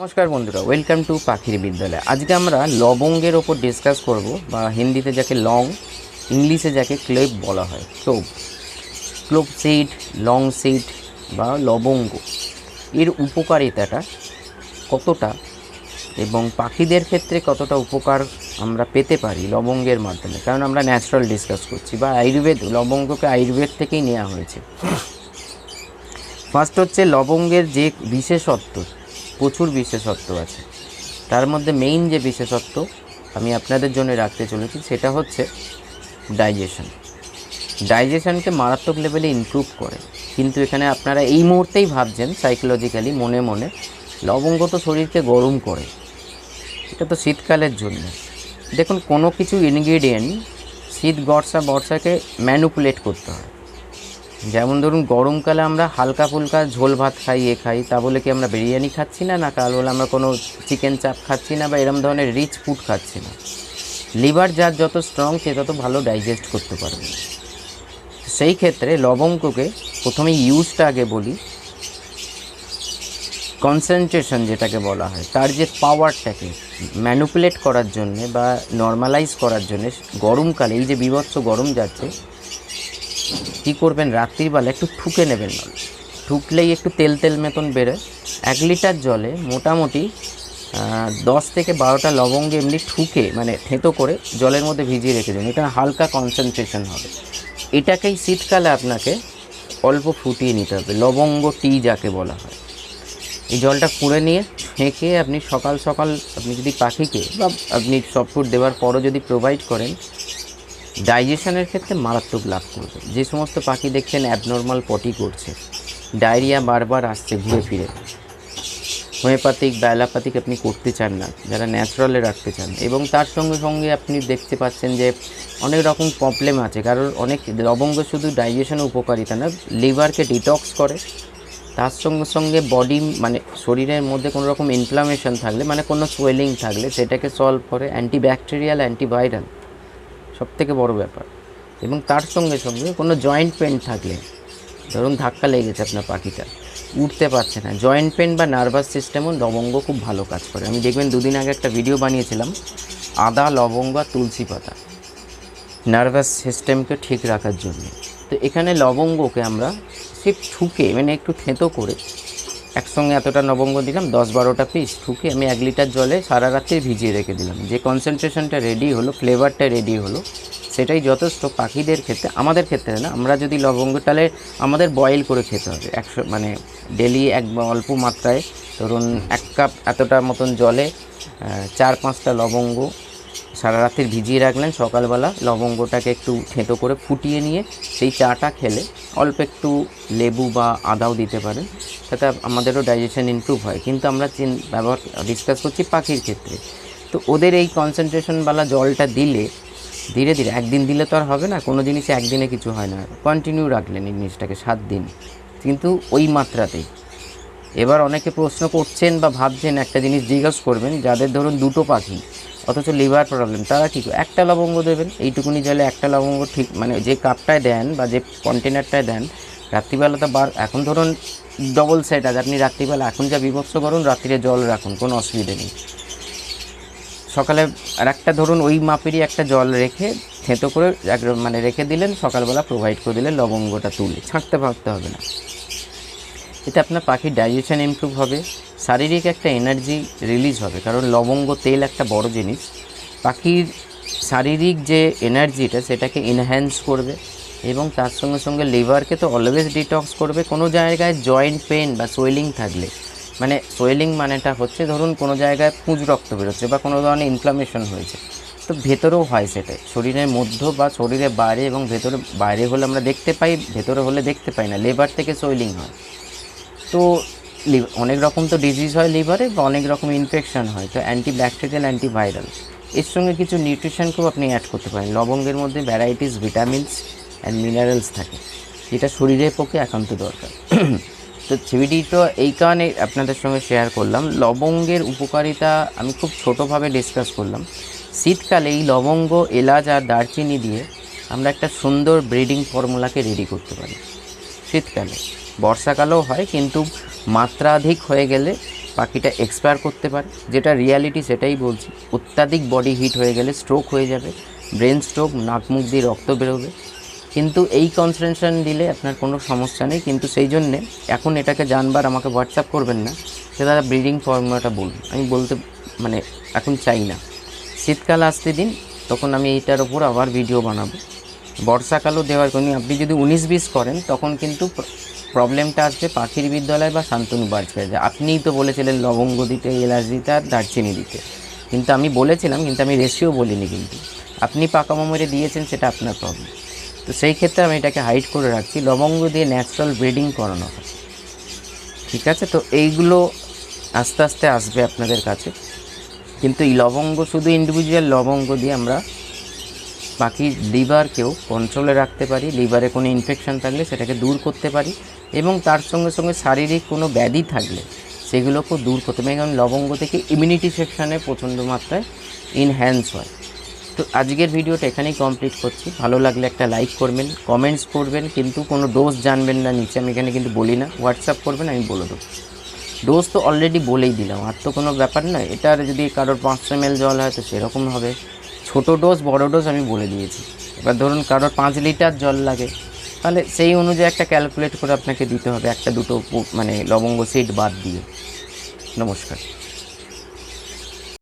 নমস্কার বন্ধুরা welcome to পাখির বিদ্যালয়। আজকে আমরা লবঙ্গের ওপর ডিসকাস করব, বা হিন্দিতে যাকে লং ইংলিশে যাকে ক্লেব বলা হয় ক্লোব ক্লোব সিড লং সিড বা লবঙ্গ। এর উপকারিতাটা কতটা এবং পাখিদের ক্ষেত্রে কতটা উপকার আমরা পেতে পারি লবঙ্গের মাধ্যমে? কারণ আমরা ন্যাচারাল ডিসকাস করছি, বা আয়ুর্বেদ, লবঙ্গকে আয়ুর্বেদ থেকেই নেওয়া হয়েছে। ফার্স্ট হচ্ছে লবঙ্গের যে বিশেষত্ব প্রচুর বিশেষত্ব আছে। তার মধ্যে মেইন যে বিশেষত্ব আমি আপনাদের জন্য রাখতে চলেছি সেটা হচ্ছে ডাইজেশন ডাইজেশনকে মারাত্মক লেভেলে ইমপ্রুভ করে। কিন্তু এখানে আপনারা এই মুহূর্তেই ভাবছেন সাইকোলজিক্যালি মনে মনে লবঙ্গ তো শরীরকে গরম করে। এটা তো শীতকালের জন্য। দেখুন কোনো কিছু ইনগ্রিডিয়েন্ট শীত বর্ষা, বর্ষাকে ম্যানুপুলেট করতে হয়। যেমন ধরুন গরমকালে আমরা হালকা ফুলকা ঝোল ভাত খাই, এ খাই, তা বলে কি আমরা বিরিয়ানি খাচ্ছি না না কাল বলে আমরা কোনো চিকেন চাপ খাচ্ছি না বা এরম ধরনের রিচ ফুড খাচ্ছি না। লিভার যার যত স্ট্রং সে তত ভালো ডাইজেস্ট করতে পারবে সেই ক্ষেত্রে লবঙ্গকে প্রথমে ইউজটা আগে বলি। কনসেন্ট্রেশন যেটাকে বলা হয়, তার যে পাওয়ারটাকে ম্যানুপুলেট করার জন্যে বা নর্মালাইজ করার জন্যে, গরমকালে এই যে বিভৎস গরম যাচ্ছে কী করবেন? রাত্রিবেলা একটু ঠুকে নেবেন নল ঠুকলেই একটু তেল তেল মতন বেরোয়। এক লিটার জলে মোটামুটি দশ থেকে বারোটা লবঙ্গ এমনি ঠুকে মানে থেঁতো করে জলের মধ্যে ভিজিয়ে রেখে দেবেন এটা হালকা কনসেন্ট্রেশন হবে। এটাকেই শীতকালে আপনাকে অল্প ফুটিয়ে নিতে হবে। লবঙ্গ টি যাকে বলা হয়। এই জলটা কুড়ে নিয়ে ছেঁকে আপনি সকাল সকাল আপনি যদি পাখিকে বা আপনি সব ফুড দেওয়ার পরও যদি প্রোভাইড করেন ডাইজেশনের ক্ষেত্রে মারাত্মক লাভ করবে। যে সমস্ত পাখি দেখছেন অ্যাবনর্মাল পটি করছে ডায়রিয়া বারবার আসছে ঘুরে ফিরে। হোমিওপ্যাথিক বা অ্যালোপ্যাথিক আপনি করতে চান না, যারা ন্যাচারালে রাখতে চান। এবং তার সঙ্গে সঙ্গে আপনি দেখতে পাচ্ছেন যে অনেক রকম প্রবলেম আছে, কারণ অনেক লবঙ্গ শুধু ডাইজেশনে উপকারিতা না লিভারকে ডিটক্স করে। তার সঙ্গে সঙ্গে বডি মানে শরীরের মধ্যে কোনো রকম ইনফ্লামেশন থাকলে মানে কোনো সোয়েলিং থাকলে, সেটাকে সলভ করে অ্যান্টিব্যাকটেরিয়াল অ্যান্টিভাইরাল সব থেকে বড় ব্যাপার। এবং তার সঙ্গে সঙ্গে কোনো জয়েন্ট পেন থাকলে, ধরুন ধাক্কা লেগেছে আপনার পাখিটা, উঠতে পারছে না। জয়েন্ট পেন বা নার্ভাস সিস্টেমও লবঙ্গ খুব ভালো কাজ করে। আমি দেখবেন দুদিন আগে একটা ভিডিও বানিয়েছিলাম, আদা, লবঙ্গ আর তুলসী পাতা। নার্ভাস সিস্টেমকে ঠিক রাখার জন্য। তো এখানে লবঙ্গকে আমরা সে ঠুকে মানে একটু থেঁতো করে একসঙ্গে এতটা লবঙ্গ দিলাম, দশ বারোটা পিস ঠুকে আমি এক লিটার জলে সারা রাত্রে ভিজিয়ে রেখে দিলাম। যে কনসেন্ট্রেশনটা রেডি হলো ফ্লেভারটা রেডি হলো, সেটাই যথেষ্ট পাখিদের ক্ষেত্রে, আমাদের ক্ষেত্রে না, আমরা যদি লবঙ্গ তাহলে আমাদের বয়েল করে খেতে হবে, একশো মানে ডেলি এক অল্প মাত্রায়। ধরুন এক কাপ এতটা মতন জলে চার পাঁচটা লবঙ্গ সারা রাত্রি ভিজিয়ে রাখলেন সকালবেলা, লবঙ্গটাকে একটু থেঁতো করে ফুটিয়ে নিয়ে সেই চাটা খেলে অল্প একটু লেবু বা আদাও দিতে পারেন। তাতে আমাদেরও ডাইজেশন ইমপ্রুভ হয়। কিন্তু আমরা চিন, ব্যবহার ডিসকাস করছি পাখির ক্ষেত্রে। তো ওদের এই কনসেন্ট্রেশনওয়ালা জলটা দিলে, ধীরে ধীরে, একদিন দিলে তো আর হবে না, কোনো জিনিসে একদিনে কিছু হয় না। কন্টিনিউ রাখলেন এই জিনিসটাকে সাত দিন। কিন্তু ওই মাত্রাতেই এবার অনেকে প্রশ্ন করছেন বা ভাবছেন একটা জিনিস জিজ্ঞেস করবেন, যাদের ধরুন দুটো পাখি অথচ লিভার প্রবলেম তারা কী করে? একটা লবঙ্গ দেবেন, এইটুকুনি জলে একটা লবঙ্গ ঠিক মানে যে কাপটায় দেন বা যে কন্টেনারটায় দেন, রাত্রিবেলা তো বার, এখন ধরুন ডবল সেট আছে, আপনি রাত্রিবেলা এখন যা বিভৎস করুন, রাত্রিরে জল রাখুন, কোনো অসুবিধে নেই সকালে আর একটা ধরুন, ওই মাপেরই একটা জল রেখে থেঁতো করে মানে রেখে দিলেন, সকালবেলা প্রোভাইড করে দিলেন, লবঙ্গটা তুলে, ছাঁকতে ভাবতে হবে না এতে আপনার পাখির ডাইজেশন ইমপ্রুভ হবে, শারীরিক একটা এনার্জি রিলিজ হবে। কারণ লবঙ্গ, তেল একটা বড় জিনিস। পাখির শারীরিক যে এনার্জিটা সেটাকে এনহ্যান্স করবে এবং তার সঙ্গে সঙ্গে লিভারকে তো অলওয়েজ ডিটক্স করবে। কোনো জায়গায় জয়েন্ট পেন বা সোয়েলিং থাকলে। মানে সোয়েলিং মানেটা হচ্ছে, ধরুন কোনো জায়গায় পুঁজ রক্ত বেরোচ্ছে বা কোনো ধরনের ইনফ্লামেশন হয়েছে। তো ভেতরেও হয় সেটা শরীরের মধ্য বা শরীরের বাইরে এবং ভেতরে, বাইরে হলে আমরা দেখতে পাই, ভেতরে হলে দেখতে পাই না। লেবার থেকে সোয়েলিং হয়। তো অনেক রকম তো ডিজিজ হয় লিভারে বা অনেক রকম ইনফেকশন হয়, তো অ্যান্টি ব্যাকটেরিয়াল অ্যান্টিভাইরাল এর সঙ্গে কিছু নিউট্রিশনকেও আপনি অ্যাড করতে পারেন। লবঙ্গের মধ্যে ভ্যারাইটিস ভিটামিনস অ্যান্ড মিনারেলস থাকে, যেটা শরীরের পক্ষে একান্ত দরকার। তো তো এই কারণে আপনাদের সঙ্গে শেয়ার করলাম। লবঙ্গের উপকারিতা আমি খুব ছোটোভাবে ডিসকাস করলাম। শীতকালে এই লবঙ্গ, এলাচ আর দারচিনি দিয়ে আমরা একটা সুন্দর ব্রিডিং ফর্মুলাকে রেডি করতে পারি। শীতকালে। বর্ষাকালেও হয়, কিন্তু মাত্রাধিক হয়ে গেলে পাখিটা এক্সপায়ার করতে পারে। যেটা রিয়ালিটি সেটাই বলছি। অত্যাধিক বডি হিট হয়ে গেলে স্ট্রোক হয়ে যাবে ব্রেন স্ট্রোক নাক মুখ দিয়ে রক্ত বেরোবে। কিন্তু এই কনসেন্ট্রেশন দিলে আপনার কোনো সমস্যা নেই। কিন্তু সেই জন্যে এখন এটাকে জানবার আমাকে হোয়াটসঅ্যাপ করবেন না। সে দাদা ব্রিডিং ফর্মুলাটা বলুন। আমি বলতে মানে এখন চাই না। শীতকাল আসতে দিন, তখন আমি এইটার ওপর আবার ভিডিও বানাবো। বর্ষাকালও দেওয়ার কোনো আপনি যদি উনিশ বিশ করেন, তখন কিন্তু প্রবলেমটা আসবে পাখির বিদ্যালয় বা শান্তনু বাজপেয়ীতে আপনিই তো বলেছিলেন লবঙ্গ দিতে, এলাচ দিতে আর দারচিনি দিতে। কিন্তু আমি বলেছিলাম, কিন্তু আমি রেশিও বলিনি কিন্তু। আপনি পাকা মেরে দিয়েছেন, সেটা আপনার প্রবলেম তো সেই ক্ষেত্রে আমি এটাকে হাইড করে রাখছি। লবঙ্গ দিয়ে ন্যাচারাল ব্রিডিং করানো হয়। ঠিক আছে? তো এইগুলো আস্তে আস্তে আসবে আপনাদের কাছে। কিন্তু এই লবঙ্গ, শুধু ইন্ডিভিজুয়াল লবঙ্গ দিয়ে আমরা পাখির লিভারকেও কন্ট্রোলে রাখতে পারি, লিভারে কোনো ইনফেকশন থাকলে সেটাকে দূর করতে পারি এবং তার সঙ্গে সঙ্গে শারীরিক কোনো ব্যাধি থাকলে সেগুলোকেও দূর করতে পারি। কারণ লবঙ্গ থেকে ইমিউনিটি সেকশানে প্রচণ্ড মাত্রায় ইনহ্যান্স হয়। তো আজকের ভিডিওটা এখানেই কমপ্লিট করছি। ভালো লাগলে একটা লাইক করবেন কমেন্টস করবেন, কিন্তু কোনো ডোজ জানবেন না নিচে। আমি এখানে কিন্তু বলি না হোয়াটসঅ্যাপ করবেন, আমি বলে দেবো। ডোজ তো অলরেডি বলেই দিলাম, আর তো কোনো ব্যাপার নয়। এটার যদি কারোর পাঁচশো এম জল হয়, তো সেরকম হবে। ছোটো ডোজ বড় ডোজ আমি বলে দিয়েছি। এবার ধরুন কারোর পাঁচ লিটার জল লাগে, তাহলে সেই অনুযায়ী একটা ক্যালকুলেট করে আপনাকে দিতে হবে, একটা দুটো মানে লবঙ্গ সিট বাদ দিয়ে। নমস্কার।